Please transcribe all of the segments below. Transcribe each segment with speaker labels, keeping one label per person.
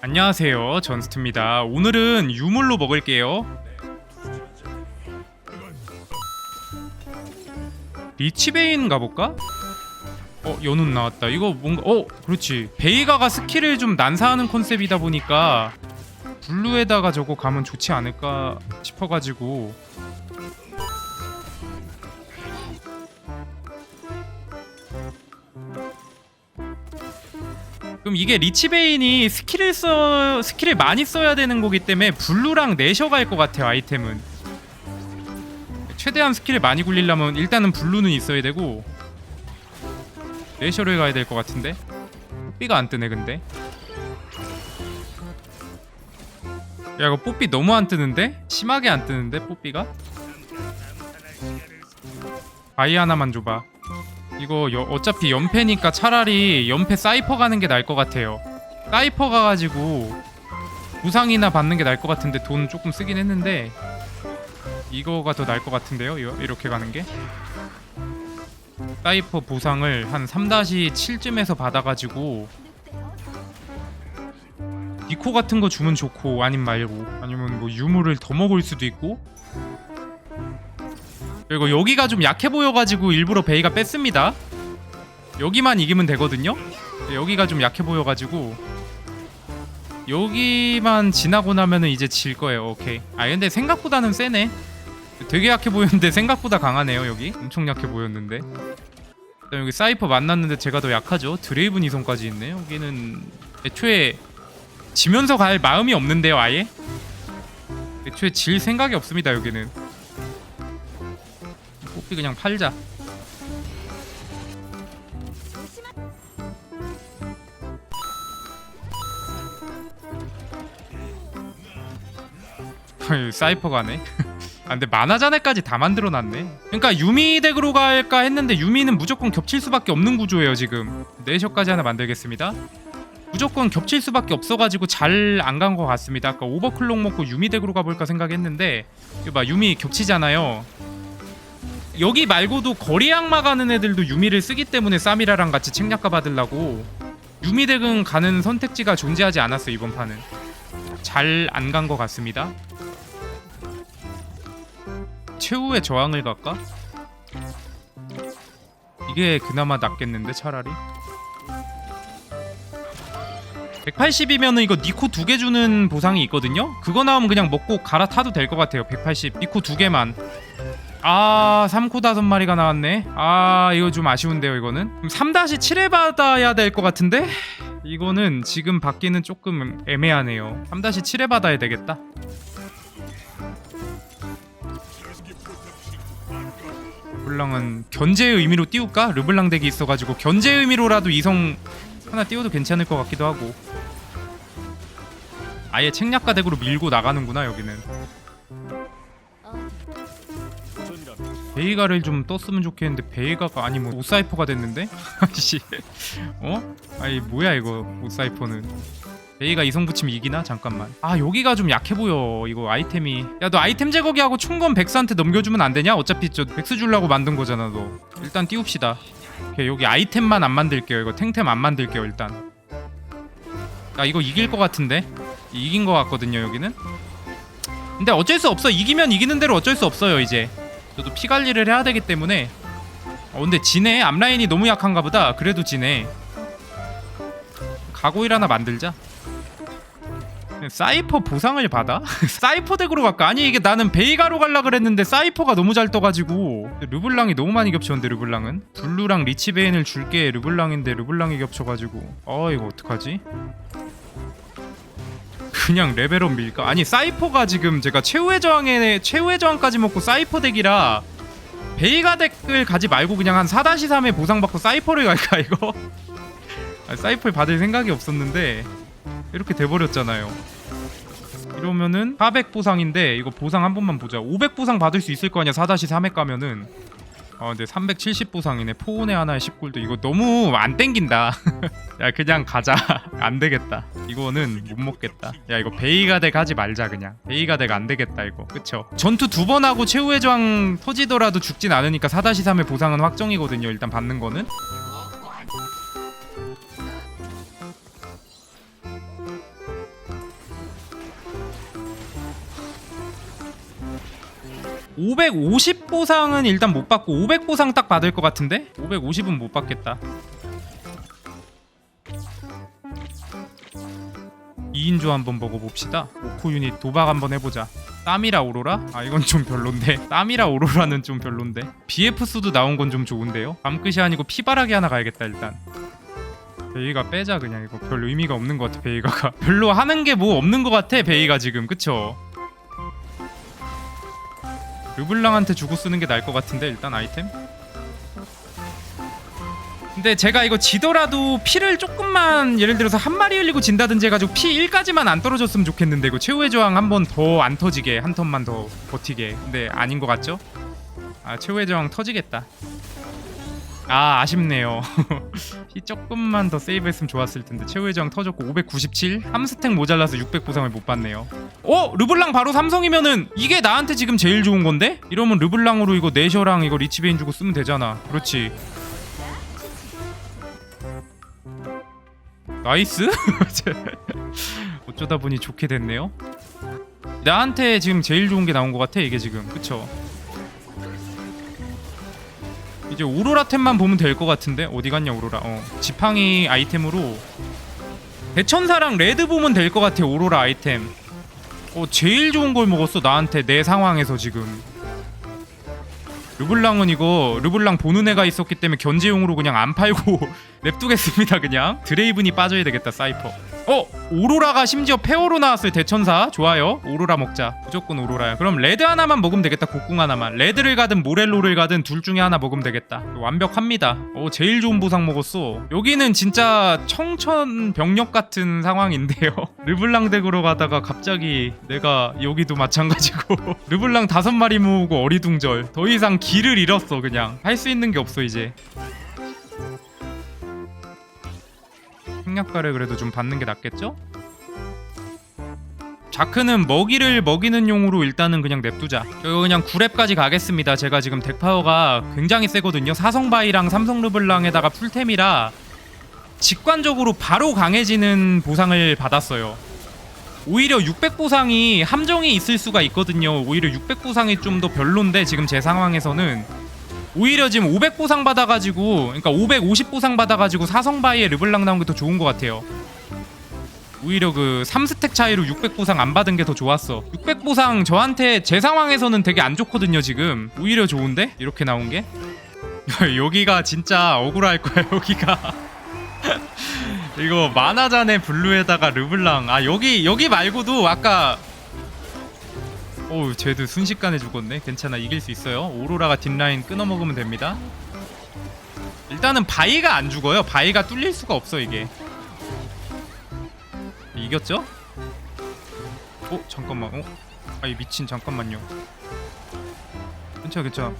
Speaker 1: 안녕하세요 전스트입니다. 오늘은 유물로 먹을게요. 리치베인 가볼까? 어 연운 나왔다. 이거 뭔가 어 그렇지. 베이가가 스킬을 좀 난사하는 컨셉이다 보니까 블루에다가 저거 가면 좋지 않을까 싶어가지고 그럼 이게 리치베인이 스킬을 써 스킬을 많이 써야 되는 거기 때문에 블루랑 내셔 갈 것 같아요 아이템은 최대한 스킬을 많이 굴리려면 일단은 블루는 있어야 되고 내셔를 가야 될 것 같은데 뽀삐가 안 뜨네 근데 야 이거 뽀삐 너무 안 뜨는데? 심하게 안 뜨는데 뽀삐가? 바이 하나만 줘봐 이거 여- 어차피 연패니까 차라리 연패 사이퍼 가는 게 나을 것 같아요. 사이퍼 가가지고 부상이나 받는 게 나을 것 같은데 돈 조금 쓰긴 했는데 이거가 더 나을 것 같은데요. 이- 이렇게 가는 게 사이퍼 보상을 한 3-7쯤에서 받아가지고 니코 같은 거 주면 좋고 아님 말고 아니면 뭐 유물을 더 먹을 수도 있고 그리고 여기가 좀 약해 보여가지고 일부러 베이가 뺐습니다. 여기만 이기면 되거든요. 여기가 좀 약해 보여가지고 여기만 지나고 나면은 이제 질 거예요. 오케이. 아 근데 생각보다는 세네. 되게 약해 보였는데 생각보다 강하네요. 여기 엄청 약해 보였는데. 그다음 여기 사이퍼 만났는데 제가 더 약하죠. 드레이븐 이성까지 있네. 여기는 애초에 지면서 갈 마음이 없는데요. 아예. 애초에 질 생각이 없습니다. 여기는. 뽀삐 그냥 팔자. 사이퍼 가네. 아 근데 만화자네까지 다 만들어놨네. 그러니까 유미 덱으로 갈까 했는데 유미는 무조건 겹칠 수밖에 없는 구조예요 지금. 네셔까지 하나 만들겠습니다. 무조건 겹칠 수밖에 없어가지고 잘 안 간 것 같습니다. 아까 오버클럭 먹고 유미 덱으로 가볼까 생각했는데 이거 봐 유미 겹치잖아요. 여기 말고도 거리 악마 가는 애들도 유미를 쓰기 때문에 사미라랑 같이 책략가 받으려고 유미 덱은 가는 선택지가 존재하지 않았어 이번 판은 잘 안 간 것 같습니다. 최후의 저항을 갈까? 이게 그나마 낫겠는데 차라리 180이면은 이거 니코 두 개 주는 보상이 있거든요? 그거 나오면 그냥 먹고 갈아타도 될 것 같아요 180 니코 두 개만 아 3코 다섯 마리가 나왔네. 아 이거 좀 아쉬운데요 이거는. 3-7에 받아야 될 것 같은데? 이거는 지금 받기는 조금 애매하네요. 3-7에 받아야 되겠다. 르블랑은 견제의 의미로 띄울까? 르블랑 덱이 있어가지고 견제의 의미로라도 이성 하나 띄워도 괜찮을 것 같기도 하고. 아예 책략가 덱으로 밀고 나가는구나 여기는 베이가를 좀 떴으면 좋겠는데 베이가가 아니 뭐 오사이퍼가 됐는데? 아씨. 어? 아니 뭐야 이거 오사이퍼는. 베이가 이성 붙이면 이기나? 잠깐만. 아 여기가 좀 약해 보여 이거 아이템이. 야 너 아이템 제거기 하고 충건 백스한테 넘겨주면 안 되냐? 어차피 저 백스 주려고 만든 거잖아 너. 일단 띄웁시다. 여기 아이템만 안 만들게요. 이거 탱템 안 만들게요 일단. 야 이거 이길 것 같은데? 이긴 것 같거든요 여기는. 근데 어쩔 수 없어. 이기면 이기는 대로 어쩔 수 없어요 이제 저도 피 관리를 해야 되기 때문에. 어 근데 지네 앞라인이 너무 약한가 보다. 그래도 지네 가고일 하나 만들자. 사이퍼 보상을 받아? 사이퍼 덱으로 갈까? 아니 이게 나는 베이가로 갈라 그랬는데 사이퍼가 너무 잘 떠가지고. 르블랑이 너무 많이 겹쳤는데 르블랑은? 블루랑 리치베인을 줄게. 르블랑인데 르블랑이 겹쳐가지고. 어 이거 어떡하지? 그냥 레벨업 밀까? 아니 사이퍼가 지금 제가 최후의 저항에 최후의 저항까지 먹고 사이퍼 덱이라 베이가 덱을 가지 말고 그냥 한 4-3에 보상받고 사이퍼를 갈까 이거? 아, 사이퍼를 받을 생각이 없었는데 이렇게 돼버렸잖아요 이러면은 400 보상인데 이거 보상 한 번만 보자 500 보상 받을 수 있을 거 아니야 4-3에 가면은 아 근데 370 보상이네. 포온에 하나에 10골드 이거 너무 안 땡긴다. 야 그냥 가자. 안 되겠다. 이거는 못 먹겠다. 야 이거 베이가 덱 하지 말자 그냥. 베이가 덱 안 되겠다 이거. 그쵸? 전투 두 번 하고 최후의 저항 터지더라도 죽진 않으니까 4-3의 보상은 확정이거든요 일단 받는 거는 550 보상은 일단 못 받고 500 보상 딱 받을 것 같은데? 550은 못 받겠다. 2인조 한번 먹어봅시다. 오코 유닛 도박 한번 해보자. 땀이라 오로라? 아 이건 좀 별론데. 땀이라 오로라는 좀 별론데. BF 수도 나온 건 좀 좋은데요? 밤끝이 아니고 피바라기 하나 가야겠다 일단. 베이가 빼자 그냥. 이거 별 의미가 없는 것 같아 베이가가. 별로 하는 게 뭐 없는 것 같아 베이가 지금. 그쵸? 르블랑한테 주고 쓰는 게 나을 것 같은데 일단 아이템? 근데 제가 이거 지더라도 피를 조금만 예를 들어서 한 마리 흘리고 진다든지 해가지고 피 1까지만 안 떨어졌으면 좋겠는데 이거 최후의 저항 한 번 더 안 터지게 한 턴만 더 버티게. 근데 아닌 것 같죠? 아 최후의 저항 터지겠다 아 아쉽네요 피 조금만 더 세이브했으면 좋았을 텐데 최후의 저항 터졌고 597 함스택 모자라서 600 보상을 못 받네요 어? 르블랑 바로 삼성이면은 이게 나한테 지금 제일 좋은 건데? 이러면 르블랑으로 이거 내셔랑 이거 리치베인 주고 쓰면 되잖아 그렇지 나이스? 어쩌다 보니 좋게 됐네요 나한테 지금 제일 좋은 게 나온 것 같아 이게 지금 그쵸? 이제 오로라 템만 보면 될 것 같은데? 어디 갔냐 오로라? 어 지팡이 아이템으로. 대천사랑 레드 보면 될 것 같아 오로라 아이템. 어 제일 좋은 걸 먹었어 나한테 내 상황에서 지금. 르블랑은 이거 르블랑 보는 애가 있었기 때문에 견제용으로 그냥 안 팔고 냅두겠습니다 그냥. 드레이븐이 빠져야 되겠다 사이퍼 어 오로라가 심지어 페어로 나왔어요 대천사. 좋아요. 오로라 먹자. 무조건 오로라야. 그럼 레드 하나만 먹으면 되겠다 곡궁 하나만. 레드를 가든 모렐로를 가든 둘 중에 하나 먹으면 되겠다. 완벽합니다. 어 제일 좋은 보상 먹었어. 여기는 진짜 청천벽력 같은 상황인데요. 르블랑 덱으로 가다가 갑자기 내가 여기도 마찬가지고 르블랑 다섯 마리 모으고 어리둥절. 더 이상 길을 잃었어 그냥. 할 수 있는 게 없어 이제 생략가를 그래도 좀 받는 게 낫겠죠? 자크는 먹이를 먹이는 용으로 일단은 그냥 냅두자. 이거 그냥 9렙까지 가겠습니다. 제가 지금 덱 파워가 굉장히 세거든요. 사성바이랑 삼성 르블랑에다가 풀템이라 직관적으로 바로 강해지는 보상을 받았어요. 오히려 600 보상이 함정이 있을 수가 있거든요. 오히려 600 보상이 좀 더 별론데 지금 제 상황에서는 오히려 지금 500 보상 받아가지고 그러니까 550 보상 받아가지고 사성바이에 르블랑 나온 게 더 좋은 것 같아요. 오히려 그 3스택 차이로 600 보상 안 받은 게 더 좋았어. 600 보상 저한테 제 상황에서는 되게 안 좋거든요 지금. 오히려 좋은데 이렇게 나온 게. 여기가 진짜 억울할 거야 여기가. 이거 만화잔의 블루에다가 르블랑 아 여기 여기 말고도 아까 어우 쟤도 순식간에 죽었네. 괜찮아 이길 수 있어요. 오로라가 뒷라인 끊어먹으면 됩니다. 일단은 바이가 안 죽어요. 바이가 뚫릴 수가 없어 이게. 이겼죠? 어 잠깐만 어? 아이 미친 잠깐만요. 괜찮아 괜찮아.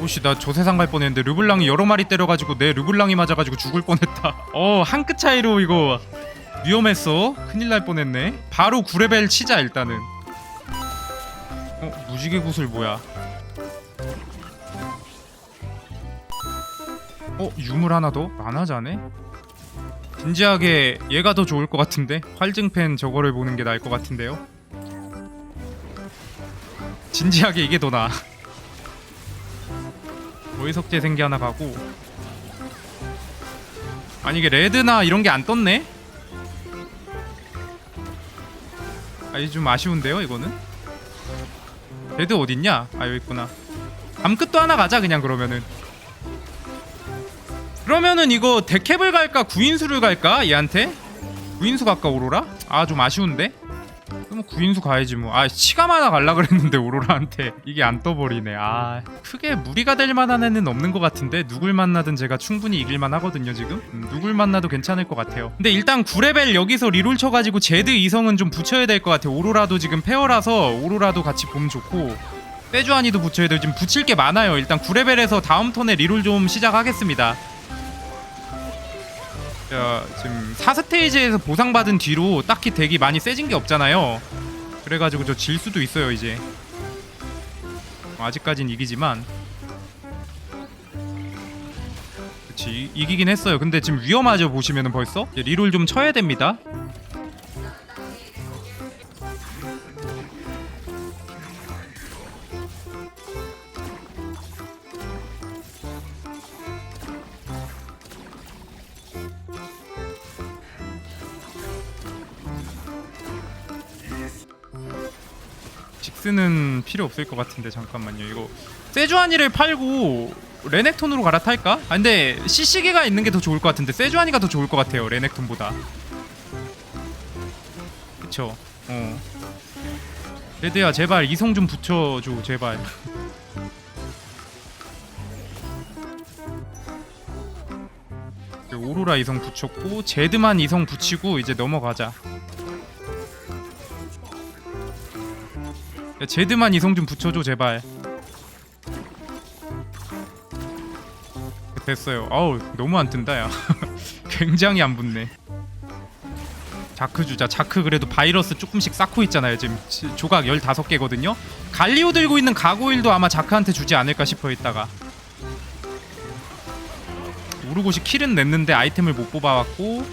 Speaker 1: 오씨 나 저 세상 갈 뻔했는데 르블랑이 여러 마리 때려가지고 내 르블랑이 맞아가지고 죽을 뻔했다. 어 한 끗 차이로 이거 위험했어. 큰일 날 뻔했네. 바로 9레벨 치자 일단은 어 무지개 구슬 뭐야 어 유물 하나 더? 안 하자네? 진지하게 얘가 더 좋을 것 같은데 활증펜 저거를 보는 게 나을 것 같은데요 진지하게 이게 더 나아 고해석재 생기 하나 가고 아니 이게 레드나 이런 게 안 떴네? 아이 좀 아쉬운데요 이거는? 레드 어딨냐? 아 여기 있구나 밤끝도 하나 가자 그냥 그러면은 그러면은 이거 데캡을 갈까 구인수를 갈까 얘한테? 구인수 갈까 오로라? 아 좀 아쉬운데? 구인수 가야지 뭐 아 치감 하나 갈라 그랬는데 오로라한테. 이게 안 떠버리네. 아 크게 무리가 될 만한 애는 없는 것 같은데 누굴 만나든 제가 충분히 이길만 하거든요 지금. 음, 누굴 만나도 괜찮을 것 같아요. 근데 일단 9레벨 여기서 리롤 쳐가지고 제드 이성은 좀 붙여야 될 것 같아요. 오로라도 지금 페어라서 오로라도 같이 보면 좋고 빼주아니도 붙여야 돼요. 지금 붙일 게 많아요. 일단 9레벨에서 다음 턴에 리롤 좀 시작하겠습니다 자, 지금 4스테이지에서 보상받은 뒤로 딱히 덱이 많이 세진 게 없잖아요. 그래가지고 저 질 수도 있어요, 이제. 어, 아직까진 이기지만. 그치, 이- 이기긴 했어요. 근데 지금 위험하죠, 보시면은 벌써? 리롤 좀 쳐야 됩니다. 직스는 필요 없을 것 같은데 잠깐만요. 이거 세주아니를 팔고 레넥톤으로 갈아탈까? 아 근데 CC기가 있는 게 더 좋을 것 같은데 세주아니가 더 좋을 것 같아요 레넥톤보다. 그쵸? 어. 레드야 제발. 이성 좀 붙여줘 제발. 오로라 이성 붙였고 제드만 이성 붙이고 이제 넘어가자 야, 제드만 이성 좀 붙여줘 제발. 됐어요. 아우 너무 안 뜬다 야. 굉장히 안 붙네. 자크 주자. 자크 그래도 바이러스 조금씩 쌓고 있잖아요 지금. 지- 조각 15개거든요. 갈리오 들고 있는 가고일도 아마 자크한테 주지 않을까 싶어 있다가. 우르고시 킬은 냈는데 아이템을 못 뽑아왔고.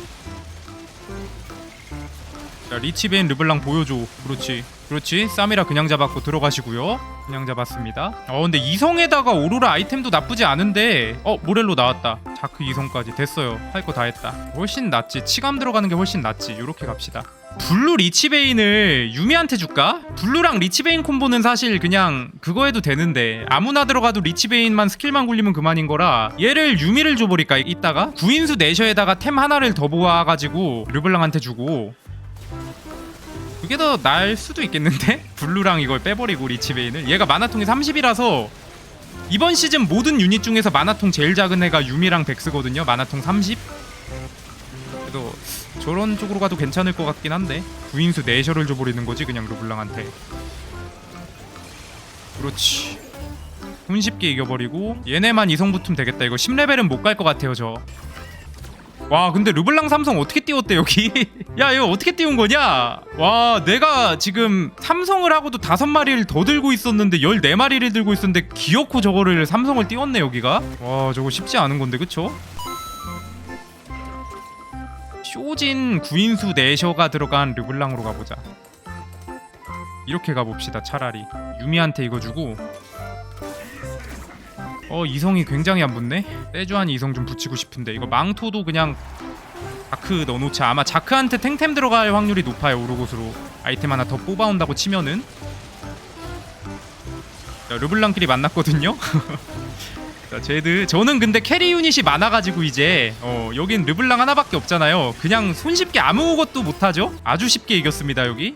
Speaker 1: 자 리치베인 르블랑 보여줘. 그렇지 그렇지. 쌈이라 그냥 잡았고 들어가시고요. 그냥 잡았습니다. 어 근데 이성에다가 오로라 아이템도 나쁘지 않은데 어 모렐로 나왔다. 자크 이성까지 됐어요. 할 거 다 했다. 훨씬 낫지. 치감 들어가는 게 훨씬 낫지. 요렇게 갑시다. 블루 리치베인을 유미한테 줄까? 블루랑 리치베인 콤보는 사실 그냥 그거 해도 되는데 아무나 들어가도 리치베인만 스킬만 굴리면 그만인 거라 얘를 유미를 줘버릴까? 이따가 구인수 내셔에다가 템 하나를 더 모아가지고 르블랑한테 주고 그게 더 나을 수도 있겠는데? 블루랑 이걸 빼버리고 리치베인을 얘가 마나통이 30이라서 이번 시즌 모든 유닛 중에서 마나통 제일 작은 애가 유미랑 백스거든요. 마나통 30 그래도 저런 쪽으로 가도 괜찮을 것 같긴 한데. 구인수 내셔를 줘버리는 거지 그냥 르블랑한테. 그렇지. 손쉽게 이겨버리고 얘네만 이성 붙으면 되겠다. 이거 10레벨은 못 갈 것 같아요 저 와 근데 르블랑 삼성 어떻게 띄웠대 여기? 야 이거 어떻게 띄운 거냐? 와 내가 지금 삼성을 하고도 다섯 마리를 더 들고 있었는데 14마리를 들고 있었는데 기어코 저거를 삼성을 띄웠네 여기가? 와 저거 쉽지 않은 건데 그쵸? 쇼진 구인수 내셔가 들어간 르블랑으로 가보자. 이렇게 가봅시다 차라리. 유미한테 이거 주고 어 이성이 굉장히 안 붙네? 세주한 이성 좀 붙이고 싶은데 이거 망토도 그냥 자크 넣어놓자. 아마 자크한테 탱템 들어갈 확률이 높아요 오르곳으로. 아이템 하나 더 뽑아온다고 치면은. 자, 르블랑끼리 만났거든요? 자 제드. 저는 근데 캐리 유닛이 많아가지고 이제 어 여긴 르블랑 하나밖에 없잖아요. 그냥 손쉽게 아무것도 못하죠? 아주 쉽게 이겼습니다 여기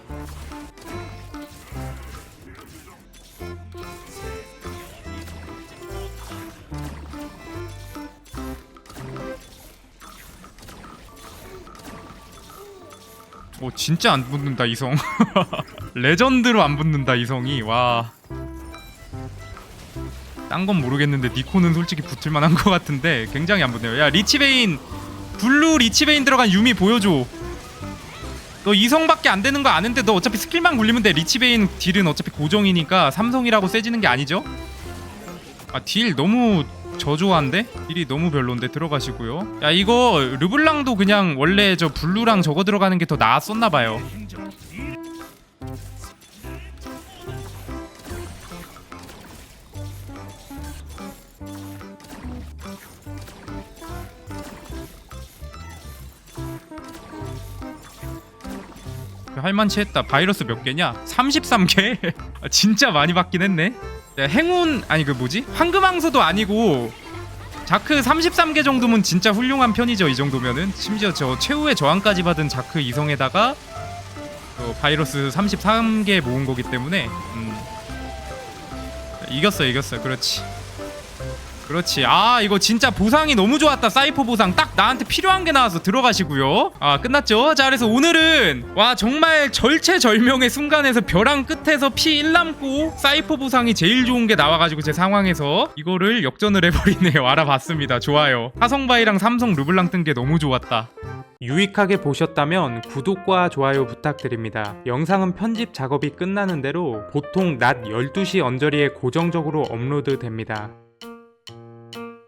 Speaker 1: 오 진짜 안 붙는다 이성. 레전드로 안 붙는다 이성이. 와. 딴 건 모르겠는데 니코는 솔직히 붙을 만한 것 같은데 굉장히 안 붙네요. 야 리치베인. 블루 리치베인 들어간 유미 보여줘. 너 이성밖에 안 되는 거 아는데 너 어차피 스킬만 굴리면 돼. 리치베인 딜은 어차피 고정이니까 삼성이라고 세지는 게 아니죠? 아 딜 너무 저조한데? 딜이 너무 별론데 들어가시고요 야 이거 르블랑도 그냥 원래 저 블루랑 저거 들어가는 게 더 나았었나봐요 할만치 했다 바이러스 몇 개냐? 33개? 아, 진짜 많이 받긴 했네 야, 행운 아니 그 뭐지? 황금왕소도 아니고 자크 33개 정도면 진짜 훌륭한 편이죠 이 정도면은 심지어 저 최후의 저항까지 받은 자크 이성에다가 어, 바이러스 33개 모은 거기 때문에 음. 이겼어 이겼어 그렇지 그렇지. 아 이거 진짜 보상이 너무 좋았다. 사이퍼 보상 딱 나한테 필요한 게 나와서 들어가시고요. 아 끝났죠? 자 그래서 오늘은 와 정말 절체절명의 순간에서 벼랑 끝에서 피 1 남고 사이퍼 보상이 제일 좋은 게 나와가지고 제 상황에서 이거를 역전을 해버리네요. 알아봤습니다. 좋아요. 화성바이랑 삼성 르블랑 뜬 게 너무 좋았다. 유익하게 보셨다면 구독과 좋아요 부탁드립니다. 영상은 편집 작업이 끝나는 대로 보통 낮 12시 언저리에 고정적으로 업로드 됩니다.